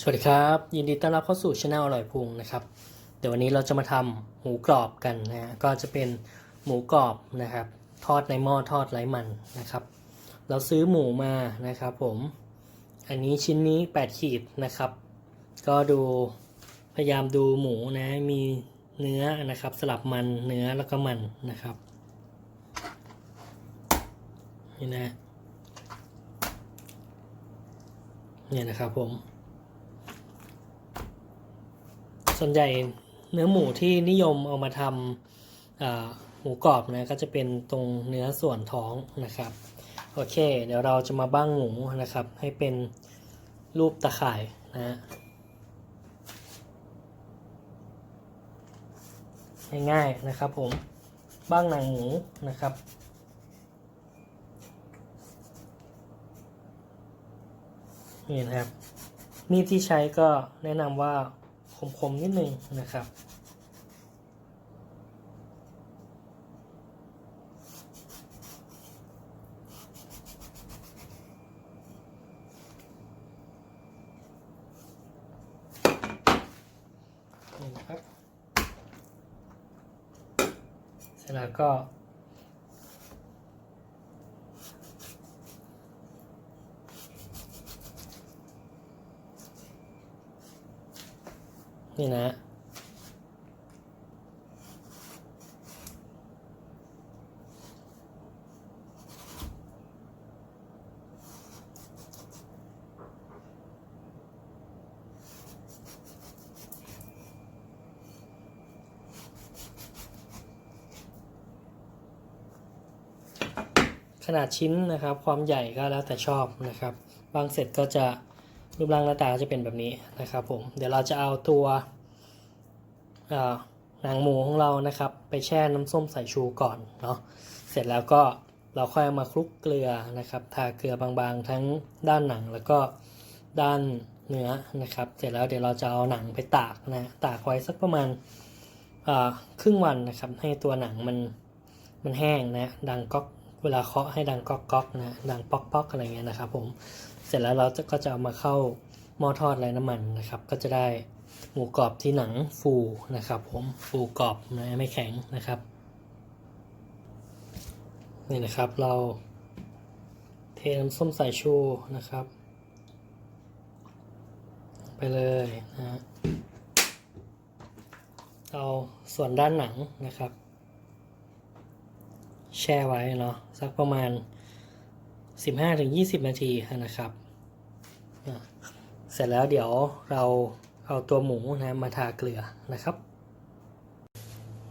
สวัสดีครับ ยินดีต้อนรับเข้าสู่ช anel อร่อยพุงนะครับ เดี๋ยววันนี้เราจะมาทำหมูกรอบกันนะฮะก็จะเป็นหมูกรอบนะครับ ทอดในหม้อทอดไร้มันนะครับ เราซื้อหมูมานะครับผม อันนี้ชิ้นนี้ 8 ขีดนะครับ ก็ดูพยายามดูหมูนะมีเนื้อนะครับ สลับมันเนื้อแล้วก็มันนะครับนี่นะเนี่ยนะครับผม ส่วนใหญ่เนื้อหมูที่นิยมเอามาทำหมูกรอบนะก็จะเป็นตรงเนื้อส่วนท้องนะครับ โอเค เดี๋ยวเราจะมาบ้างหมูนะครับ ให้เป็นรูปตะข่ายนะฮะง่ายๆนะครับผมบ้างหนังหมูนะครับนี่นะครับมีดที่ใช้ก็แนะนำว่า คมๆ นิดนึงนะครับ นี่นะครับ เสร็จแล้วก็ นี่นะ ขนาดชิ้นนะครับ ความใหญ่ก็แล้วแต่ชอบนะครับ บางเสร็จก็จะ รูปร่างหน้าตาจะเป็นแบบนี้นะครับผม เดี๋ยวเราจะเอาตัวหนังหมูของเรานะครับ ไปแช่น้ำส้มสายชูก่อนเนาะ เสร็จแล้วก็เราค่อยเอามาคลุกเกลือนะครับ ทาเกลือบางๆ ทั้งด้านหนังแล้วก็ด้านเนื้อนะครับ เสร็จแล้วเดี๋ยวเราจะเอาหนังไปตากนะ ตากไว้สักประมาณครึ่งวันนะครับ ให้ตัวหนังมันมันแห้งนะ ดังก๊อก เวลาเคาะให้ดังก๊อกก๊อกนะ ดังป๊อกป๊อกอะไรเงี้ยนะครับผม เสร็จแล้วเราจะก็จะเอามาเข้าหม้อทอดไร้น้ำมันนะครับ ก็จะได้หมูกรอบที่หนังฟูนะครับผมฟูกรอบนะไม่แข็งนะครับนี่นะครับเราเทน้ำส้มสายชูนะครับ ไปเลยนะฮะเอาส่วนด้านหนังนะครับ แช่ไว้เนาะสักประมาณ 15-20 นาทีนะครับ เสร็จแล้วเดี๋ยวเราเอาตัวหมูนะมาทาเกลือนะครับ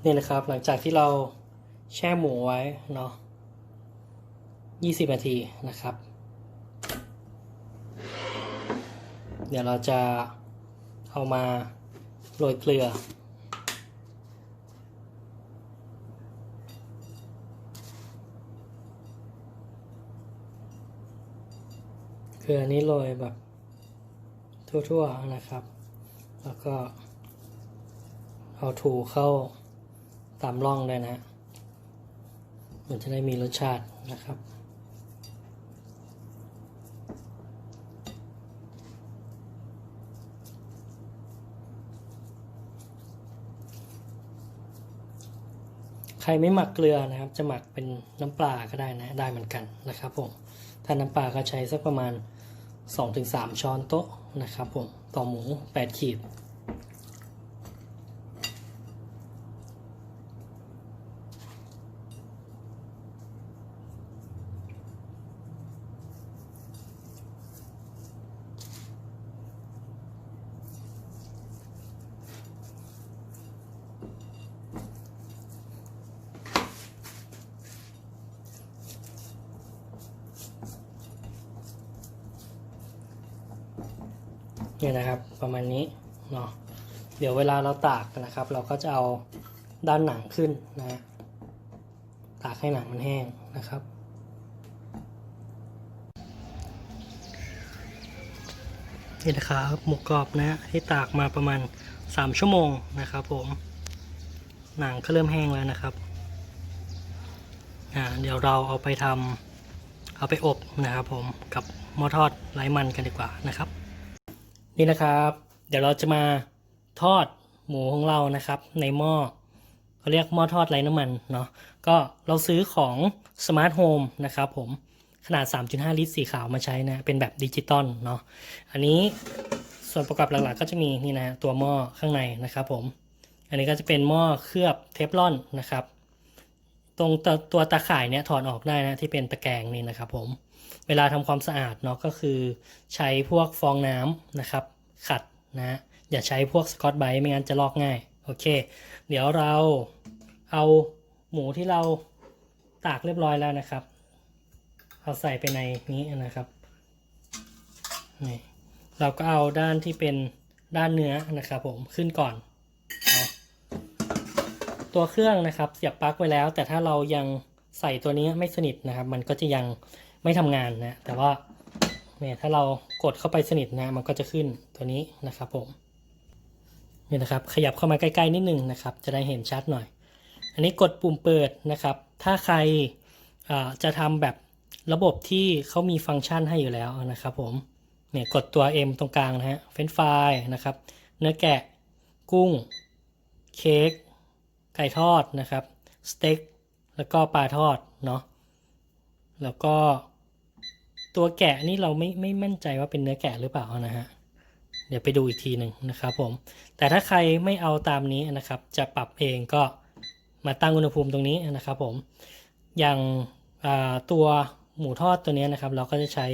นี่นะครับหลังจากที่เราแช่หมูไว้เนาะ20 นาทีนะครับ เดี๋ยวเราจะเอามาโรยเกลือ เกลือนี้โรยแบบทั่วๆนะครับ แล้วก็เอาถูเข้าตามร่องเลยนะ มันจะได้มีรสชาตินะครับใครไม่หมักเกลือนะครับ จะหมักเป็นน้ำปลาก็ได้นะ ได้เหมือนกันนะครับผม ถ้าน้ำปลาก็ใช้สักประมาณ 2-3 ช้อนโต๊ะนะครับผมต่อหมู 8 ขีด เนี่ยนะครับประมาณนี้เนาะเดี๋ยวเวลาเราตากนะครับ เราก็จะเอาด้านหนังขึ้นนะฮะตากให้หนังมันแห้งนะครับ นี่นะครับหมูกรอบนะที่ตากมาประมาณ 3 ชั่วโมงนะครับผมหนังก็เริ่มแห้งแล้วนะครับอ่าเดี๋ยวเราเอาไปทำเอาไปอบนะครับผมกับหม้อทอดไร้มันกันดีกว่านะครับ นี่นะครับ เดี๋ยวเราจะมาทอดหมูของเรานะครับ ในหม้อเขาเรียกหม้อทอดไร้น้ำมันเนาะก็เราซื้อของสมาร์ทโฮมนะครับผมขนาด 3.5 ลิตรสีขาวมาใช้นะ เป็นแบบดิจิตอลเนาะอันนี้ส่วนประกอบหลักๆ ก็จะมีนี่นะตัวหม้อข้างในนะครับผม อันนี้ก็จะเป็นหม้อเคลือบเทฟลอนนะครับ ตรงตัวตัวตาข่ายเนี่ยถอดออกได้นะที่เป็นตะแกรงนี่นะครับผม เวลาทำความสะอาดเนาะก็คือใช้พวกฟองน้ำนะครับ ขัดนะอย่าใช้พวกสกอตไบรท์ไม่งั้นจะลอกง่าย โอเค เดี๋ยวเราเอาหมูที่เราตากเรียบร้อยแล้วนะครับ เอาใส่ไปในนี้นะครับนี่เราก็เอาด้านที่เป็นด้านเนื้อนะครับผมขึ้นก่อน ตัวเครื่องนะครับเสียบปลั๊กไว้แล้ว แต่ถ้าเรายังใส่ตัวนี้ไม่สนิทนะครับ มันก็จะยัง ไม่ทำงานนะ แต่ว่าเนี่ยถ้าเรากดเข้าไปสนิทนะมันก็จะขึ้นตัวนี้นะครับผมนี่นะครับขยับเข้ามาใกล้ๆนิดนึงนะครับ จะได้เห็นชัดหน่อย อันนี้กดปุ่มเปิดนะครับ ถ้าใครอ่าจะทำแบบระบบที่เขามีฟังก์ชันให้อยู่แล้วนะครับผมเนี่ยกดตัว M ตรงกลางนะฮะเฟรนฟรายนะครับ เนื้อแกะ กุ้ง เค้กไก่ทอดนะครับสเต็กแล้วก็ปลาทอดเนาะแล้วก็ ตัวแกะนี่เราไม่ไม่มั่นใจว่าเป็นเนื้อแกะหรือเปล่านะฮะ เดี๋ยวไปดูอีกทีหนึ่งนะครับผม แต่ถ้าใครไม่เอาตามนี้นะครับ จะปรับเองก็มาตั้งอุณหภูมิตรงนี้นะครับผม อย่างตัวหมูทอดตัวนี้นะครับ เราก็จะใช้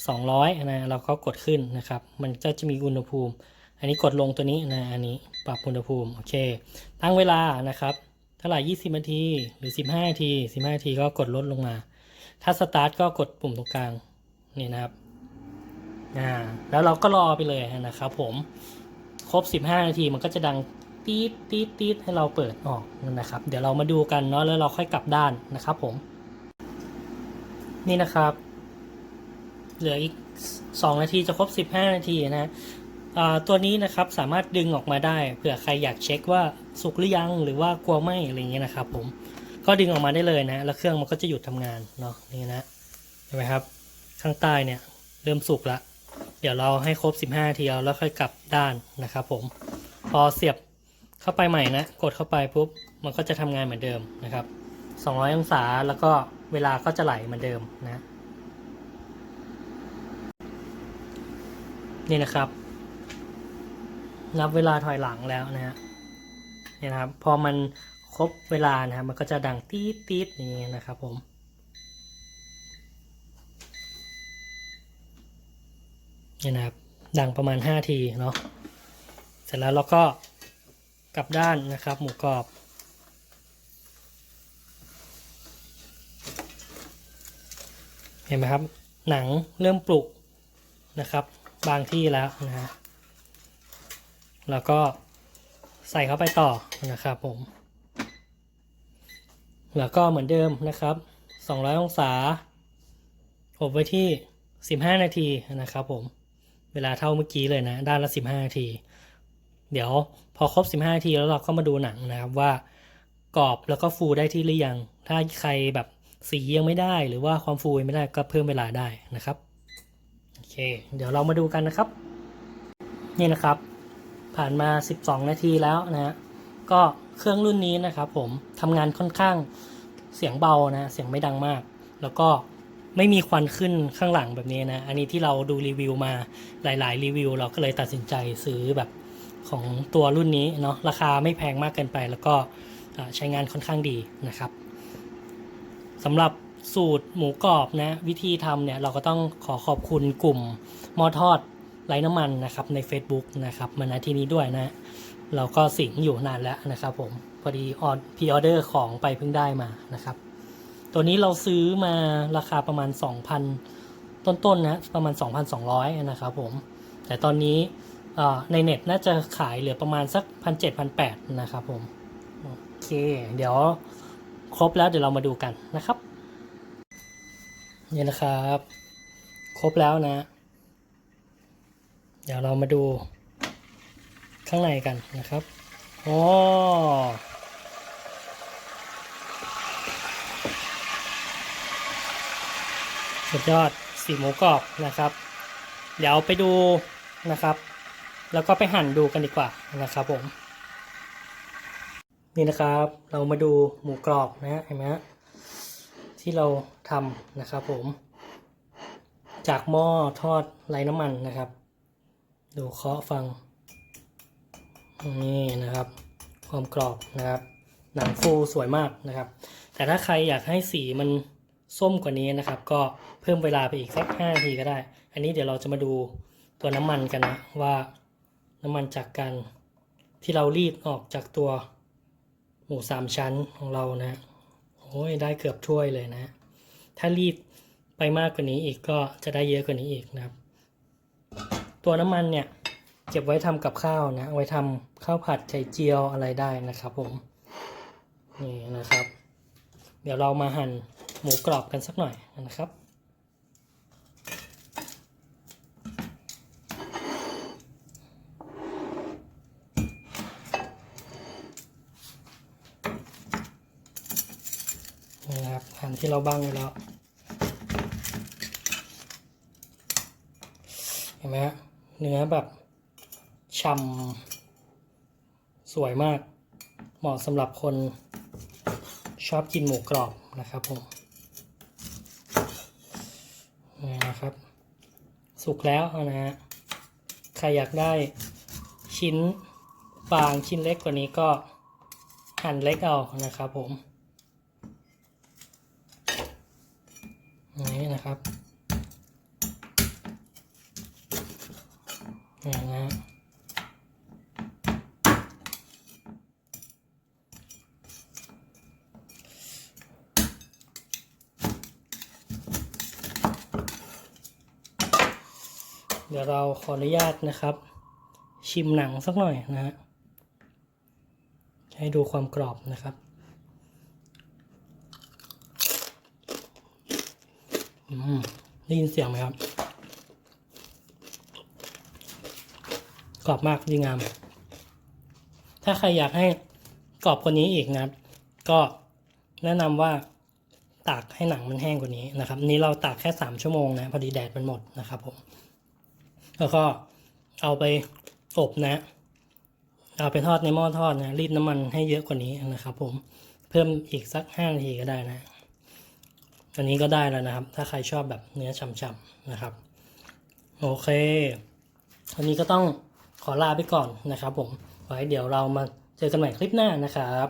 200นะเราก็กดขึ้นนะครับ มันก็จะมีอุณหภูมิ อันนี้กดลงตัวนี้นะอันนี้ปรับอุณหภูมิโอเค ตั้งเวลานะครับเท่าไหร่20นาทีหรือ 15นาที15นาทีก็กดลดลงมา ถ้าสตาร์ทก็กดปุ่มตรงกลาง นี่นะครับอ่าแล้วเราก็รอไปเลยนะครับผมครบ 15 นาทีมันก็จะดังตีดตีดตีดให้เราเปิดออกนะครับ เดี๋ยวเรามาดูกันเนาะแล้วเราค่อยกลับด้านนะครับผม นี่นะครับ เหลืออีก 2 นาทีจะครบ 15 นาทีนะตัวนี้นะครับสามารถดึงออกมาได้เผื่อใครอยากเช็คว่าสุกหรือยังหรือว่ากลัวไหมอะไรอย่างเงี้ยนะครับ ผมก็ดึงออกมาได้เลยนะ แล้วเครื่องมันก็จะหยุดทำงานเนาะนี่นะเห็นไหมครับ ข้างใต้เนี่ยเริ่มสุกละเดี๋ยวเราให้ครบ 15นาทีแล้วค่อยกลับด้านนะครับผมพอเสียบเข้าไปใหม่นะ กดเข้าไปปุ๊บมันก็จะทำงานเหมือนเดิมนะครับ 200 องศาแล้วก็เวลาก็จะไหลเหมือนเดิมนะนี่นะครับ นับเวลาถอยหลังแล้วนะฮะนี่นะครับ พอมันครบเวลานะครับมันก็จะดังตีดตีดอย่างนี้นะครับผม นี่นะครับ ดังประมาณ 5 ทีเนาะ เสร็จแล้วเราก็กลับด้านนะครับ หมูกรอบ เห็นไหมครับ หนังเริ่มปลุกนะครับ บางที่แล้วนะฮะ แล้วก็ใส่เข้าไปต่อนะครับผม แล้วก็เหมือนเดิมนะครับ 200 องศาอบไว้ที่ 15 นาทีนะครับผม เวลาเท่าเมื่อกี้เลยนะ ด้านละ 15 นาที เดี๋ยวพอครบ 15 นาทีแล้วเราก็มาดูหนังนะครับว่ากรอบแล้วก็ฟูได้ที่หรือยัง ถ้าใครแบบสียังไม่ได้หรือว่าความฟูยังไม่ได้ก็เพิ่มเวลาได้นะครับ โอเค เดี๋ยวเรามาดูกันนะครับ นี่นะครับ ผ่านมา 12 นาทีแล้วนะฮะ ก็เครื่องรุ่นนี้นะครับผมทำงานค่อนข้างเสียงเบานะ เสียงไม่ดังมาก แล้วก็ ไม่มีควันขึ้นข้างหลังแบบนี้นะ อันนี้ที่เราดูรีวิวมาหลายๆ รีวิว เราก็เลยตัดสินใจซื้อแบบของตัวรุ่นนี้เนาะราคาไม่แพงมากเกินไป แล้วก็ใช้งานค่อนข้างดีนะครับสำหรับสูตรหมูกรอบนะวิธีทำเนี่ยเราก็ต้องขอขอบคุณกลุ่มหม้อทอดไร้น้ำมันนะครับใน Facebook นะครับมาณที่นี้ด้วยนะ เราก็สิงอยู่นานแล้วนะครับผมพอดีออดพีออเดอร์ของไปเพิ่งได้มานะครับ ตัวนี้เราซื้อมาราคาประมาณ 2,000 ต้นๆนะประมาณ 2,200 นะครับผม แต่ตอนนี้ในเน็ตน่าจะขายเหลือประมาณสัก 1,700-1,800 นะครับผม โอเค เดี๋ยวครบแล้วเดี๋ยวเรามาดูกันนะครับนี่นะครับ ครบแล้วนะ เดี๋ยวเรามาดูข้างในกันนะครับ อ๋อ สุดยอดสีหมูกรอบนะครับ เดี๋ยวไปดูนะครับ แล้วก็ไปหั่นดูกันดีกว่านะครับผม นี่นะครับเรามาดูหมูกรอบนะฮะเห็นไหมฮะที่เราทำนะครับผม จากหม้อทอดไร้น้ำมันนะครับ ดูเคาะฟัง นี่นะครับ ความกรอบนะครับ หนังฟูสวยมากนะครับ แต่ถ้าใครอยากให้สีมันส้มกว่านี้นะครับ ก็ เพิ่มเวลาไปอีกสัก5นาทีก็ได้ อันนี้เดี๋ยวเราจะมาดูตัวน้ำมันกันนะว่าน้ำมันจากการที่เรารีดออกจากตัวหมูสามชั้นของเรานะโอ้ยได้เกือบถ้วยเลยนะ ถ้ารีดไปมากกว่านี้อีกก็จะได้เยอะกว่านี้อีกนะครับ ตัวน้ำมันเนี่ยเก็บไว้ทำกับข้าวนะไว้ทำข้าวผัดไข่เจียวอะไรได้นะครับผมนี่นะครับ เดี๋ยวเรามาหั่นหมูกรอบกันสักหน่อยนะครับ นี่นะครับหั่น ที่เราบังไว้แล้ว เห็นไหมฮะเนื้อแบบฉ่ำสวยมาก เหมาะสำหรับคนชอบกินหมูกรอบนะครับผมนี่นะครับ สุกแล้วนะฮะใครอยากได้ชิ้นบางชิ้นเล็กกว่านี้ก็หั่นเล็กเอานะครับผม นี่นะครับนี่างนะฮะเดี๋ยวเราขออนุญาตนะครับ ชิมหนังสักหน่อยนะฮะให้ดูความกรอบนะครับ อืม ได้ยินเสียงไหมครับ กรอบมากดีงาม ถ้าใครอยากให้กรอบกว่านี้อีกนะครับ ก็แนะนำว่าตากให้หนังมันแห้งกว่านี้นะครับ นี้เราตากแค่สามชั่วโมงนะ พอดีแดดมันหมดนะครับผม แล้วก็เอาไปอบนะ เอาไปทอดในหม้อทอดนะ รีดน้ำมันให้เยอะกว่านี้นะครับผม เพิ่มอีกสักห้านาทีก็ได้นะ อันนี้ก็ได้แล้วนะครับ ถ้าใครชอบแบบเนื้อฉ่ำๆนะครับ โอเค วันนี้ก็ต้องขอลาไปก่อนนะครับผมไว้เดี๋ยวเรามาเจอกันใหม่คลิปหน้านะครับ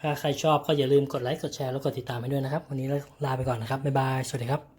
ถ้าใครชอบก็อย่าลืมกดไลค์กดแชร์แล้วกดติดตามให้ด้วยนะครับ วันนี้ลาไปก่อนนะครับบ๊ายบายสวัสดีครับ